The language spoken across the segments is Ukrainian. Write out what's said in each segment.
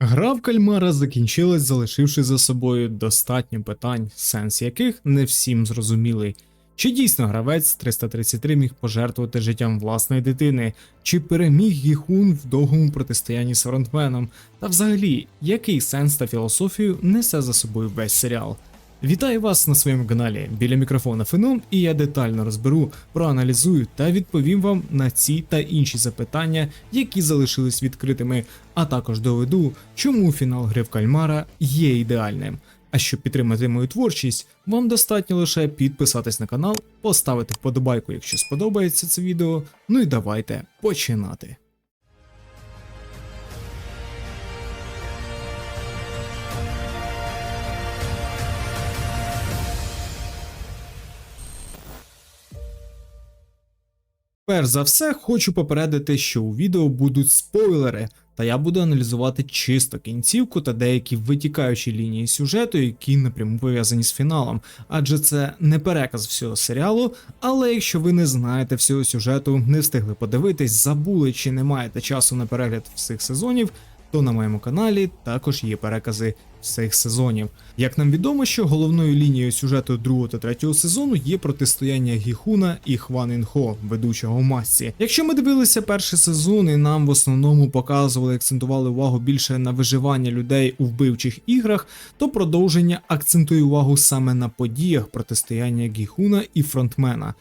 Гра в кальмара закінчилась, залишивши за собою достатньо питань, сенс яких не всім зрозумілий. Чи дійсно гравець 333 міг пожертвувати життям власної дитини, чи переміг Гіхун в довгому протистоянні з фронтменом, та взагалі, який сенс та філософію несе за собою весь серіал? Вітаю вас на своєму каналі біля мікрофона Феном, і я детально розберу, проаналізую та відповім вам на ці та інші запитання, які залишились відкритими, а також доведу, чому фінал гри в кальмара є ідеальним. А щоб підтримати мою творчість, вам достатньо лише підписатись на канал, поставити вподобайку, якщо сподобається це відео. Ну і давайте починати. Перш за все, хочу попередити, що у відео будуть спойлери, та я буду аналізувати чисто кінцівку та деякі витікаючі лінії сюжету, які напряму пов'язані з фіналом, адже це не переказ всього серіалу. Але якщо ви не знаєте всього сюжету, не встигли подивитись, забули чи не маєте часу на перегляд всіх сезонів, то на моєму каналі також є перекази всіх сезонів. Як нам відомо, що головною лінією сюжету другого та третього сезону є протистояння Гіхуна і Хван Інхо, ведучого масці. Якщо ми дивилися перший сезон і нам в основному показували, акцентували увагу більше на виживання людей у вбивчих іграх, то продовження акцентує увагу саме на подіях протистояння Гіхуна і фронтмена.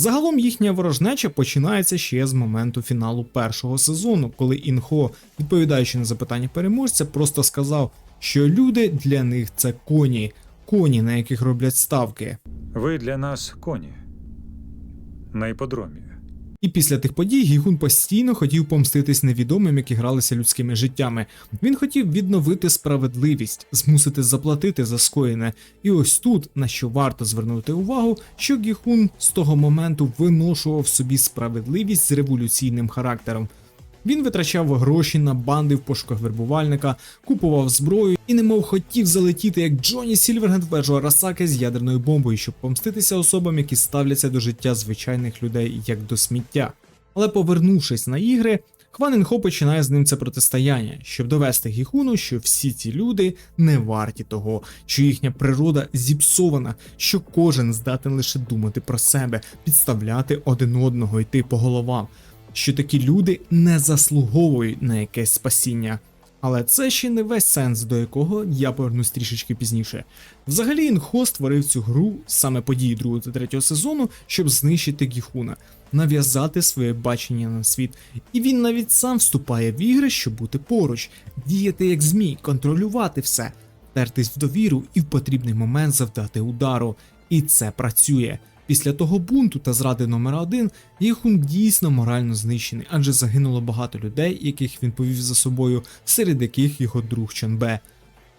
Загалом їхня ворожнеча починається ще з моменту фіналу першого сезону, коли Інхо, відповідаючи на запитання переможця, просто сказав, що люди для них це коні, коні, на яких роблять ставки. Ви для нас коні. На іподромі. І після тих подій Гігун постійно хотів помститись невідомим, які гралися людськими життями. Він хотів відновити справедливість, змусити заплатити за скоєне. І ось тут, на що варто звернути увагу, що Гіхун з того моменту виношував собі справедливість з революційним характером. Він витрачав гроші на банди в пошуках вербувальника, купував зброю і немов хотів залетіти як Джонні Сільвергенд в Арасаки з ядерною бомбою, щоб помститися особам, які ставляться до життя звичайних людей як до сміття. Але повернувшись на ігри, Хван Інхо починає з ним це протистояння, щоб довести Гіхуну, що всі ці люди не варті того, що їхня природа зіпсована, що кожен здатен лише думати про себе, підставляти один одного, йти по головам що такі люди не заслуговують на якесь спасіння. Але це ще не весь сенс, до якого я повернусь трішечки пізніше. Взагалі, Інхо створив цю гру саме події другого та третього сезону, щоб знищити Гіхуна, нав'язати своє бачення на світ. І він навіть сам вступає в ігри, щоб бути поруч, діяти як змій, контролювати все, тертись в довіру і в потрібний момент завдати удару. І це працює. Після того бунту та зради номера 1 Єхун дійсно морально знищений, адже загинуло багато людей, яких він повів за собою, серед яких його друг Чонбе.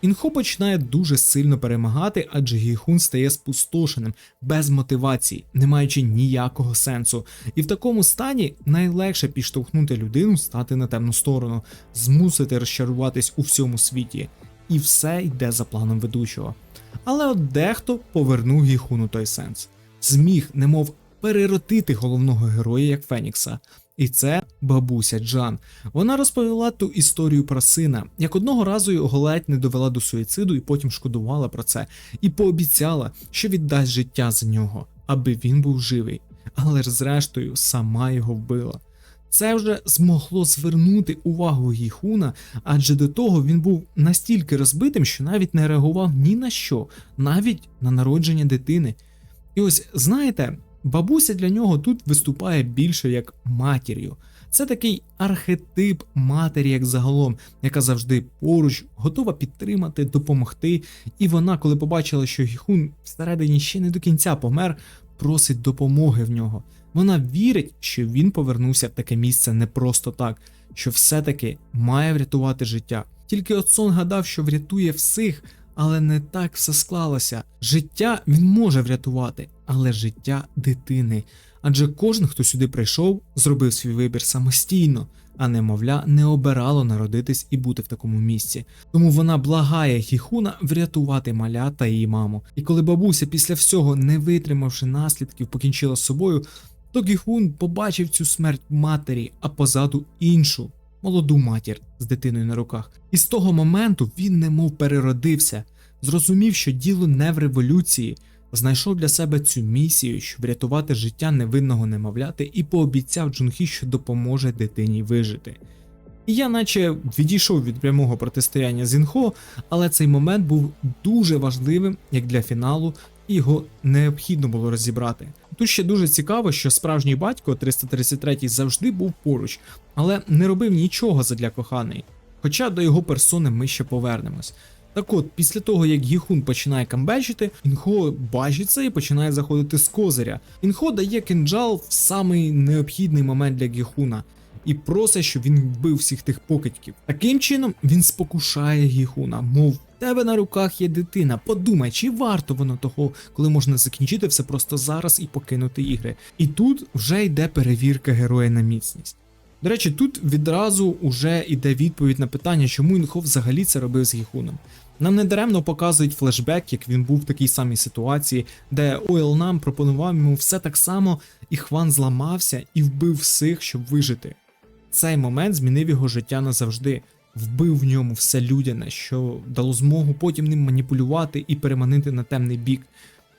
Інхо починає дуже сильно перемагати, адже Гіхун стає спустошеним, без мотивації, не маючи ніякого сенсу. І в такому стані найлегше підштовхнути людину стати на темну сторону, змусити розчаруватись у всьому світі. І все йде за планом ведучого. Але от дехто повернув Гіхуну той сенс зміг, немов переротити головного героя як Фенікса. І це бабуся Джан. Вона розповіла ту історію про сина, як одного разу його ледь не довела до суїциду і потім шкодувала про це, і пообіцяла, що віддасть життя за нього, аби він був живий. Але ж зрештою сама його вбила. Це вже змогло звернути увагу Гіхуна, адже до того він був настільки розбитим, що навіть не реагував ні на що, навіть на народження дитини. І ось знаєте, бабуся для нього тут виступає більше як матір'ю. Це такий архетип матері, як загалом, яка завжди поруч, готова підтримати, допомогти. І вона, коли побачила, що Гіхун всередині ще не до кінця помер, просить допомоги в нього. Вона вірить, що він повернувся в таке місце не просто так, що все-таки має врятувати життя. Тільки от Сон гадав, що врятує всіх, але не так все склалося. Життя він може врятувати, але життя дитини. Адже кожен, хто сюди прийшов, зробив свій вибір самостійно, а немовля не обирало народитись і бути в такому місці. Тому вона благає Гіхуна врятувати маля та її маму. І коли бабуся після всього, не витримавши наслідків, покінчила з собою, то Гіхун побачив цю смерть матері, а позаду іншу молоду матір з дитиною на руках. І з того моменту він немов переродився, зрозумів, що діло не в революції, знайшов для себе цю місію, щоб врятувати життя невинного немовляти, і пообіцяв Джунхі, що допоможе дитині вижити. І я наче відійшов від прямого протистояння з Інхо, але цей момент був дуже важливим як для фіналу, його необхідно було розібрати. Тут ще дуже цікаво, що справжній батько 333 завжди був поруч, але не робив нічого задля коханої. Хоча до його персони ми ще повернемось. Так от, після того як Гіхун починає камбечити, Інхо бачить це і починає заходити з козиря. Інхо дає кинджал в самий необхідний момент для Гіхуна і просить, щоб він вбив всіх тих покидьків. Таким чином він спокушає Гіхуна, мов. «В Тебе на руках є дитина. Подумай, чи варто воно того, коли можна закінчити все просто зараз і покинути ігри. І тут вже йде перевірка героя на міцність. До речі, тут відразу вже йде відповідь на питання, чому Інхо взагалі це робив з Гіхуном. Нам недаремно показують флешбек, як він був в такій самій ситуації, де Ойл нам пропонував йому все так само, і Хван зламався і вбив всіх, щоб вижити. Цей момент змінив його життя назавжди, вбив в ньому все людяне, що дало змогу потім ним маніпулювати і переманити на темний бік.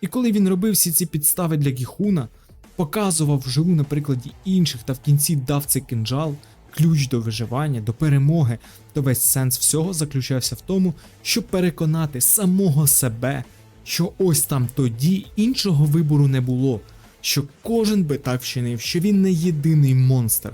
І коли він робив всі ці підстави для Гіхуна, показував вживу на прикладі інших та в кінці дав цей кинджал, ключ до виживання, до перемоги, то весь сенс всього заключався в тому, щоб переконати самого себе, що ось там тоді іншого вибору не було, що кожен би так вчинив, що він не єдиний монстр.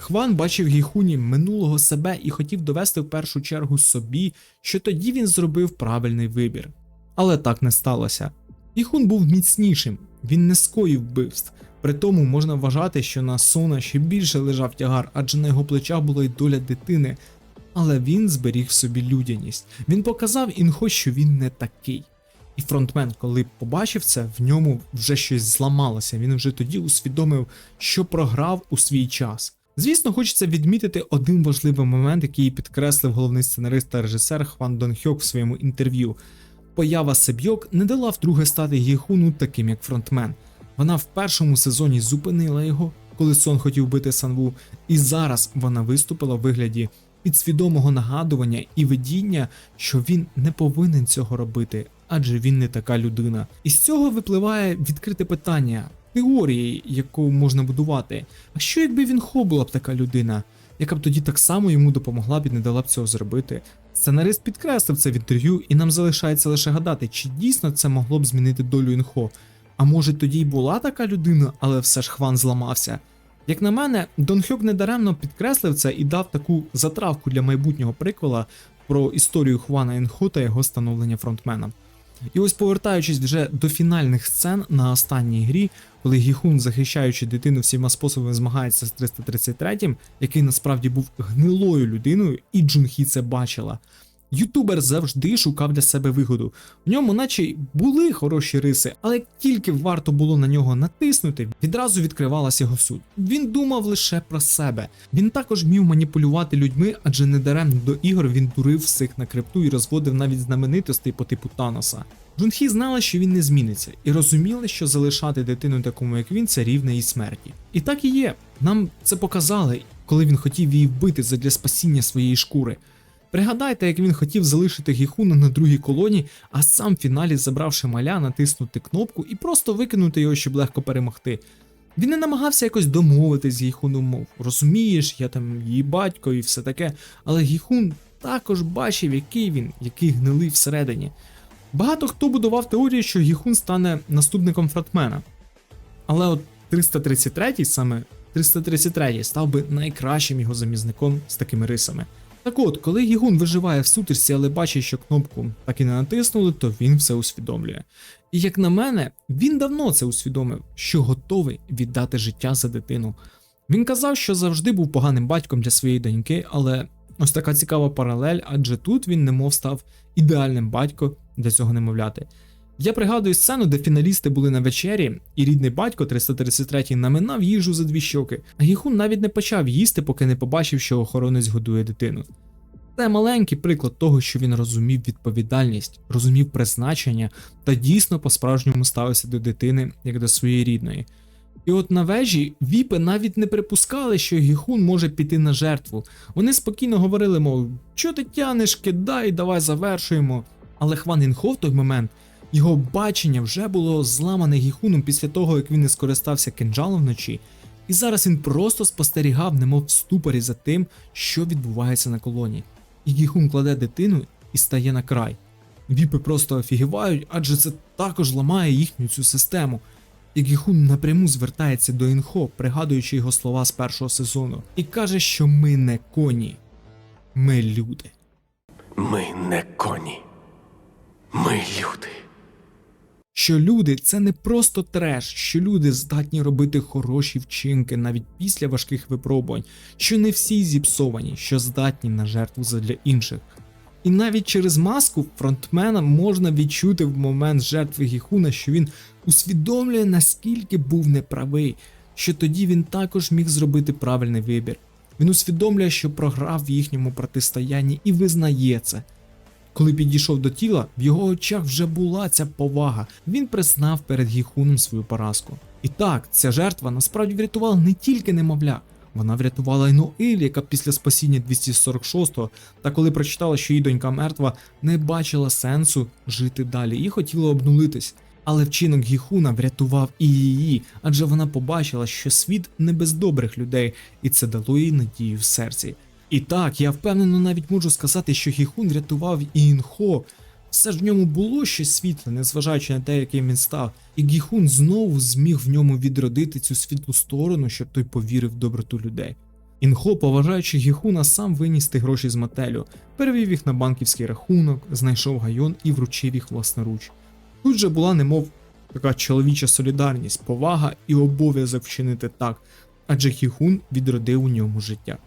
Хван бачив Гіхуні минулого себе і хотів довести в першу чергу собі, що тоді він зробив правильний вибір. Але так не сталося. Гіхун був міцнішим, він не скоїв вбивств. При тому можна вважати, що на Сона ще більше лежав тягар, адже на його плечах була й доля дитини. Але він зберіг в собі людяність. Він показав інхо, що він не такий. І фронтмен, коли побачив це, в ньому вже щось зламалося. Він вже тоді усвідомив, що програв у свій час. Звісно, хочеться відмітити один важливий момент, який підкреслив головний сценарист та режисер Хван Дон Хьок в своєму інтерв'ю. Поява Себьок не дала вдруге стати Гіхуну таким, як фронтмен. Вона в першому сезоні зупинила його, коли Сон хотів бити Санву, і зараз вона виступила в вигляді підсвідомого нагадування і видіння, що він не повинен цього робити, адже він не така людина. І з цього випливає відкрите питання теорії, яку можна будувати. А що якби він Хо була б така людина, яка б тоді так само йому допомогла б і не дала б цього зробити? Сценарист підкреслив це в інтерв'ю, і нам залишається лише гадати, чи дійсно це могло б змінити долю інхо. А може тоді й була така людина, але все ж Хван зламався. Як на мене, Дон Хьок недаремно підкреслив це і дав таку затравку для майбутнього приквела про історію Хвана Інхо та його становлення фронтмена. І ось повертаючись вже до фінальних сцен на останній грі, коли Гіхун, захищаючи дитину всіма способами, змагається з 333-м, який насправді був гнилою людиною, і Джунхі це бачила. Ютубер завжди шукав для себе вигоду. В ньому, наче були хороші риси, але як тільки варто було на нього натиснути, відразу відкривалася його суть. Він думав лише про себе. Він також вмів маніпулювати людьми, адже недаремно до ігор він дурив всіх на крипту і розводив навіть знаменитостей по типу Таноса. Джунхі знала, що він не зміниться, і розуміли, що залишати дитину такому, як він, це рівне її смерті. І так і є. Нам це показали, коли він хотів її вбити задля спасіння своєї шкури. Пригадайте, як він хотів залишити Гіхуна на другій колоні, а сам в фіналі, забравши маля, натиснути кнопку і просто викинути його, щоб легко перемогти. Він не намагався якось домовитись з Гіхуном, мов розумієш, я там її батько і все таке, але Гіхун також бачив, який він, який гнилий всередині. Багато хто будував теорію, що Гіхун стане наступником фронтмена. Але от 333 саме 333 став би найкращим його замізником з такими рисами. Так от, коли Гігун виживає в сутичці, але бачить, що кнопку так і не натиснули, то він все усвідомлює. І як на мене, він давно це усвідомив, що готовий віддати життя за дитину. Він казав, що завжди був поганим батьком для своєї доньки, але ось така цікава паралель, адже тут він немов став ідеальним батьком для цього немовляти. Я пригадую сцену, де фіналісти були на вечері, і рідний батько 333 наминав їжу за дві щоки, а Гіхун навіть не почав їсти, поки не побачив, що охоронець годує дитину. Це маленький приклад того, що він розумів відповідальність, розумів призначення та дійсно по-справжньому ставився до дитини як до своєї рідної. І от на вежі віпи навіть не припускали, що Гіхун може піти на жертву. Вони спокійно говорили, мов, що ти тянеш, кидай, давай завершуємо. Але Хван Інхо в той момент його бачення вже було зламане Гіхуном після того, як він не скористався кинджалом вночі. І зараз він просто спостерігав, немов в ступорі за тим, що відбувається на колоні. І Гіхун кладе дитину і стає на край. Віпи просто офігівають, адже це також ламає їхню цю систему. І Гіхун напряму звертається до Інхо, пригадуючи його слова з першого сезону, і каже, що ми не коні, ми люди. Ми не коні. Ми люди. Що люди це не просто треш, що люди здатні робити хороші вчинки навіть після важких випробувань, що не всі зіпсовані, що здатні на жертву задля інших. І навіть через маску фронтмена можна відчути в момент жертви Гіхуна, що він усвідомлює, наскільки був неправий, що тоді він також міг зробити правильний вибір. Він усвідомлює, що програв в їхньому протистоянні і визнає це. Коли підійшов до тіла, в його очах вже була ця повага. Він признав перед Гіхуном свою поразку. І так, ця жертва насправді врятувала не тільки немовля, вона врятувала й Ноель, яка після спасіння 246-го, та коли прочитала, що її донька мертва, не бачила сенсу жити далі і хотіла обнулитись. Але вчинок Гіхуна врятував і її, адже вона побачила, що світ не без добрих людей, і це дало їй надію в серці. І так, я впевнено навіть можу сказати, що Гіхун врятував і Інхо. Все ж в ньому було щось світле, незважаючи на те, яким він став, і Гіхун знову зміг в ньому відродити цю світлу сторону, щоб той повірив в доброту людей. Інхо, поважаючи Гіхуна, сам виніс ті гроші з мотелю, перевів їх на банківський рахунок, знайшов гайон і вручив їх власноруч. Тут же була немов така чоловіча солідарність, повага і обов'язок вчинити так, адже Гіхун відродив у ньому життя.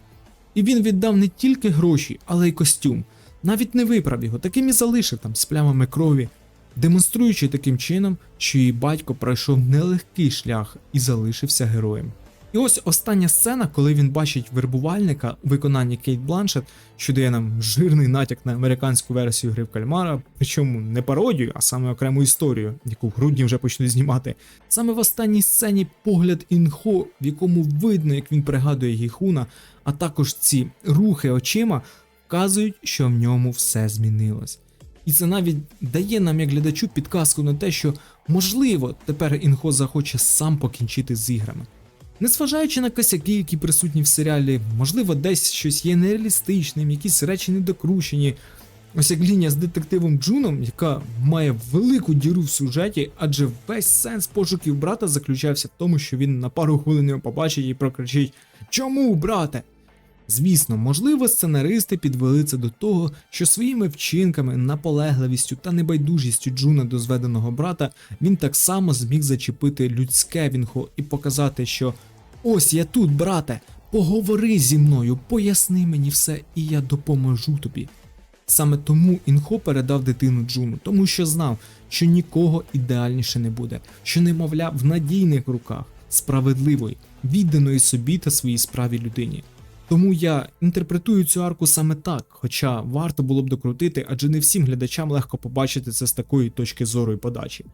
І він віддав не тільки гроші, але й костюм. Навіть не виправ його, таким і залишив там з плямами крові, демонструючи таким чином, що її батько пройшов нелегкий шлях і залишився героєм. І ось остання сцена, коли він бачить вербувальника у виконанні Кейт Бланшет, що дає нам жирний натяк на американську версію гри в кальмара, причому не пародію, а саме окрему історію, яку в грудні вже почнуть знімати. Саме в останній сцені погляд інхо, в якому видно, як він пригадує Гіхуна, а також ці рухи очима вказують, що в ньому все змінилось. І це навіть дає нам, як глядачу, підказку на те, що можливо тепер інхо захоче сам покінчити з іграми. Незважаючи на косяки, які присутні в серіалі, можливо, десь щось є нереалістичним, якісь речі недокручені. Ось як лінія з детективом Джуном, яка має велику діру в сюжеті, адже весь сенс пошуків брата заключався в тому, що він на пару хвилин його побачить і прокричить Чому, брате? Звісно, можливо, сценаристи підвели це до того, що своїми вчинками, наполегливістю та небайдужістю Джуна до зведеного брата він так само зміг зачепити людське вінхо і показати, що ось я тут, брате, поговори зі мною, поясни мені все, і я допоможу тобі. Саме тому Інхо передав дитину Джуну, тому що знав, що нікого ідеальніше не буде, що немовля в надійних руках, справедливої, відданої собі та своїй справі людині. Тому я інтерпретую цю арку саме так, хоча варто було б докрутити, адже не всім глядачам легко побачити це з такої точки зору і подачі.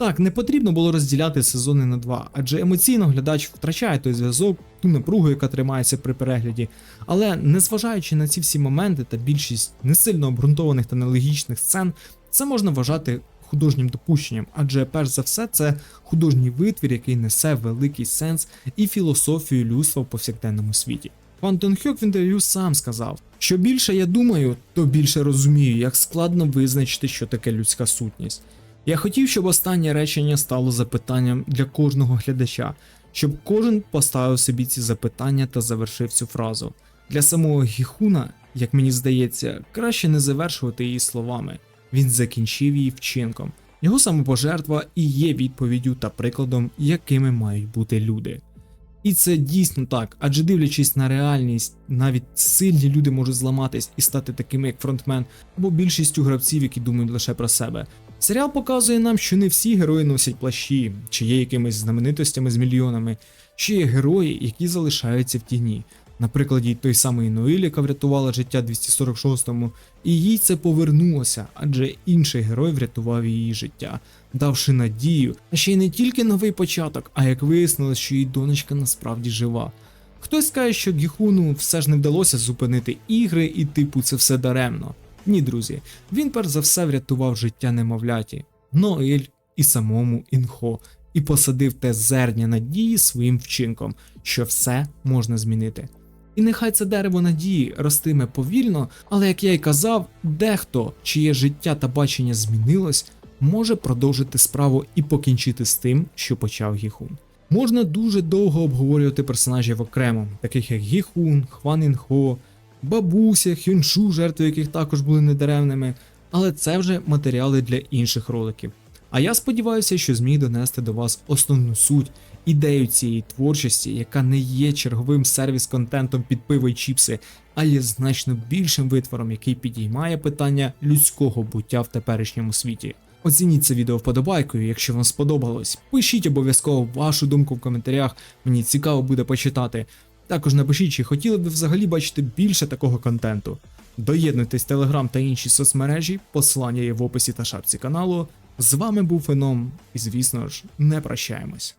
Так, не потрібно було розділяти сезони на два, адже емоційно глядач втрачає той зв'язок, ту напругу, яка тримається при перегляді. Але незважаючи на ці всі моменти та більшість не сильно обґрунтованих та нелогічних сцен, це можна вважати художнім допущенням, адже перш за все це художній витвір, який несе великий сенс і філософію людства в повсякденному світі. Пан Тонхьок в інтерв'ю сам сказав, що більше я думаю, то більше розумію, як складно визначити, що таке людська сутність. Я хотів, щоб останнє речення стало запитанням для кожного глядача, щоб кожен поставив собі ці запитання та завершив цю фразу. Для самого Гіхуна, як мені здається, краще не завершувати її словами. Він закінчив її вчинком. Його самопожертва і є відповіддю та прикладом, якими мають бути люди. І це дійсно так, адже дивлячись на реальність, навіть сильні люди можуть зламатись і стати такими, як фронтмен, або більшістю гравців, які думають лише про себе. Серіал показує нам, що не всі герої носять плащі, чи є якимись знаменитостями з мільйонами, чи є герої, які залишаються в тіні. На прикладі той самої Ноїль, яка врятувала життя 246-му, і їй це повернулося, адже інший герой врятував її життя, давши надію, а ще й не тільки новий початок, а як вияснилось, що її донечка насправді жива. Хтось скаже, що Гіхуну все ж не вдалося зупинити ігри, і типу це все даремно. Ні, друзі, він перш за все врятував життя немовляті, Ноель і самому Інхо, і посадив те зерня надії своїм вчинком, що все можна змінити. І нехай це дерево надії ростиме повільно, але як я й казав, дехто, чиє життя та бачення змінилось, може продовжити справу і покінчити з тим, що почав Гіхун. Можна дуже довго обговорювати персонажів окремо, таких як Гіхун, Хван Інхо, Бабуся, Хюншу, жертви яких також були недаремними, але це вже матеріали для інших роликів. А я сподіваюся, що зміг донести до вас основну суть, ідею цієї творчості, яка не є черговим сервіс-контентом під пиво й чіпси, а є значно більшим витвором, який підіймає питання людського буття в теперішньому світі. Оцініть це відео вподобайкою, якщо вам сподобалось. Пишіть обов'язково вашу думку в коментарях, мені цікаво буде почитати. Також напишіть, чи хотіли б взагалі бачити більше такого контенту. Доєднуйтесь Телеграм та інші соцмережі, посилання є в описі та шапці каналу. З вами був Феном, і звісно ж, не прощаємось.